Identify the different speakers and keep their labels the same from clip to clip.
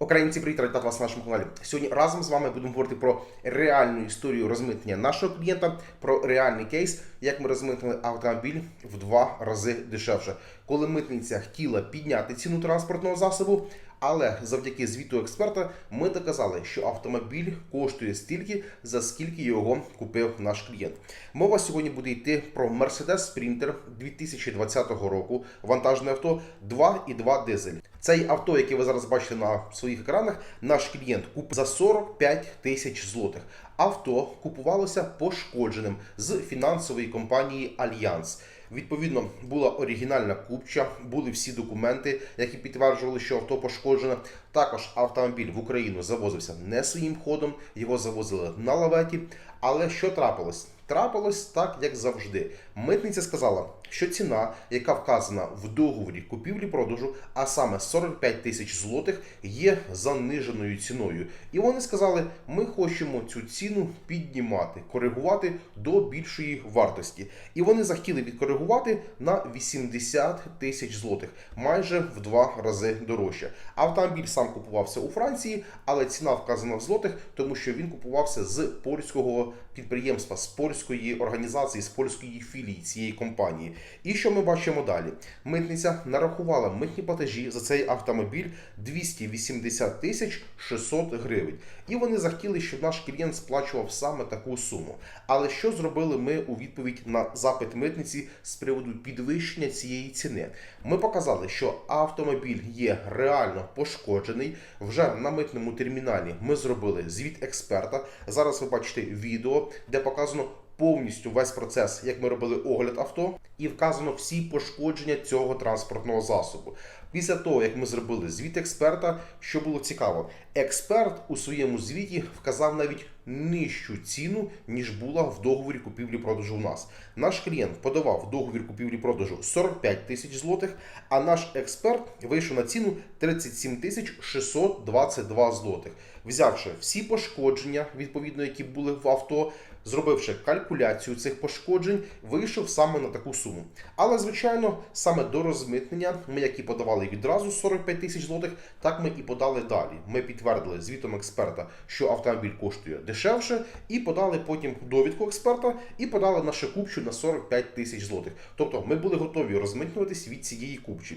Speaker 1: Українці, привіт, раді вас на нашому каналі. Сьогодні разом з вами будемо говорити про реальну історію розмитнення нашого клієнта, про реальний кейс, як ми розмитнили автомобіль в два рази дешевше. Коли митниця хотіла підняти ціну транспортного засобу, але завдяки звіту експерта ми доказали, що автомобіль коштує стільки, за скільки його купив наш клієнт. Мова сьогодні буде йти про Mercedes Sprinter 2020 року, вантажне авто 2,2 дизель. Цей авто, яке ви зараз бачите на своїх екранах, наш клієнт купив за 45 тисяч злотих. Авто купувалося пошкодженим з фінансової компанії Альянс. Відповідно, була оригінальна купча, були всі документи, які підтверджували, що авто пошкоджене. Також автомобіль в Україну завозився не своїм ходом, його завозили на лаветі. Але що трапилось? Трапилось так, як завжди. Митниця сказала, що ціна, яка вказана в договорі купівлі-продажу, а саме 45 тисяч злотих, є заниженою ціною. І вони сказали, ми хочемо цю ціну піднімати, коригувати до більшої вартості. І вони захотіли відкоригувати на 80 тисяч злотих, майже в два рази дорожче. Автомобіль сам купувався у Франції, але ціна вказана в злотих, тому що він купувався з польського підприємства, з польської організації, з польської філії цієї компанії. І що ми бачимо далі? Митниця нарахувала митні платежі за цей автомобіль 280 тисяч 600 гривень. І вони захотіли, щоб наш клієнт сплачував саме таку суму. Але що зробили ми у відповідь на запит митниці з приводу підвищення цієї ціни? Ми показали, що автомобіль є реально пошкоджений. Вже на митному терміналі ми зробили звіт експерта. Зараз ви бачите відео, де показано повністю весь процес, як ми робили огляд авто, і вказано всі пошкодження цього транспортного засобу. Після того, як ми зробили звіт експерта, що було цікаво, експерт у своєму звіті вказав навіть нижчу ціну, ніж була в договорі купівлі-продажу у нас. Наш клієнт подавав договір купівлі-продажу 45 тисяч злотих, а наш експерт вийшов на ціну 37 тисяч 622 злотих, взявши всі пошкодження, відповідно, які були в авто, зробивши калькуляцію цих пошкоджень, вийшов саме на таку суму. Але, звичайно, саме до розмитнення ми, як і подавали відразу 45 тисяч злотих, так ми і подали далі. Ми підтвердили звітом експерта, що автомобіль коштує дешевше, і подали потім довідку експерта і подали нашу купчу на 45 тисяч злотих. Тобто ми були готові розмитнюватись від цієї купчі.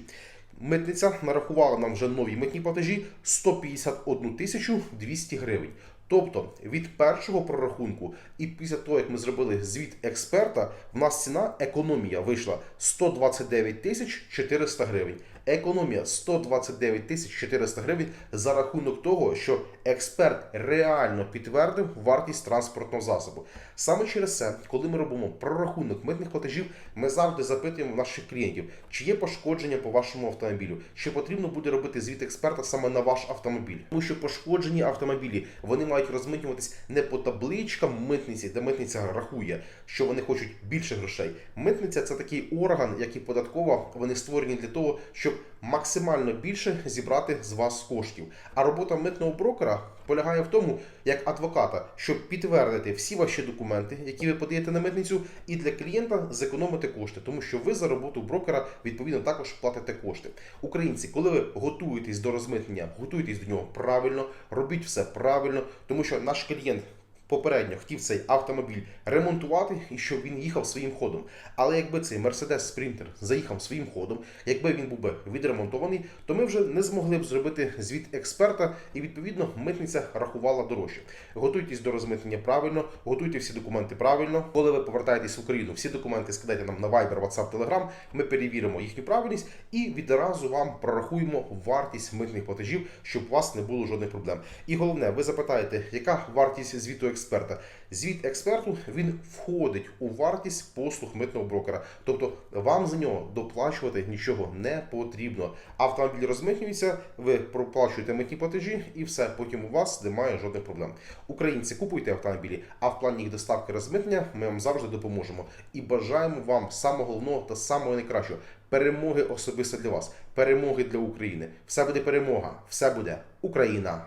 Speaker 1: Митниця нарахувала нам вже нові митні платежі 151 тисячу 200 гривень. Тобто від першого прорахунку і після того, як ми зробили звіт експерта, в нас ціна економія вийшла 129 тисяч 400 гривень. Економія 129 тисяч 400 гривень за рахунок того, що експерт реально підтвердив вартість транспортного засобу. Саме через це, коли ми робимо прорахунок митних платежів, ми завжди запитуємо наших клієнтів, чи є пошкодження по вашому автомобілю, чи потрібно буде робити звіт експерта саме на ваш автомобіль, тому що пошкоджені автомобілі вони мають розмитнюватись не по табличкам митниці, де митниця рахує, що вони хочуть більше грошей. Митниця це такий орган, як і податкова, вони створені для того, щоб максимально більше зібрати з вас коштів. А робота митного брокера полягає в тому, як адвоката, щоб підтвердити всі ваші документи, які ви подаєте на митницю, і для клієнта зекономити кошти, тому що ви за роботу брокера відповідно також платите кошти. Українці, коли ви готуєтесь до розмитнення, готуйтесь до нього правильно, робіть все правильно, тому що наш клієнт. Попередньо хотів цей автомобіль ремонтувати і щоб він їхав своїм ходом. Але якби цей Mercedes Sprinter заїхав своїм ходом, якби він був би відремонтований, то ми вже не змогли б зробити звіт експерта, і відповідно митниця рахувала дорожче. Готуйтесь до розмитнення правильно, готуйте всі документи правильно. Коли ви повертаєтесь в Україну, всі документи скидайте нам на Viber, WhatsApp, Telegram, Ми перевіримо їхню правильність і відразу вам прорахуємо вартість митних платежів, щоб у вас не було жодних проблем. І головне, ви запитаєте, яка вартість звіту експерта? Звіт експерту він входить у вартість послуг митного брокера. Тобто вам за нього доплачувати нічого не потрібно. Автомобіль розмитнюється, ви проплачуєте митні платежі, і все. Потім у вас немає жодних проблем. Українці купуйте автомобілі, а в плані їх доставки розмитнення ми вам завжди допоможемо. І бажаємо вам самого головного та самого найкращого перемоги особисто для вас, перемоги для України. Все буде перемога, все буде Україна.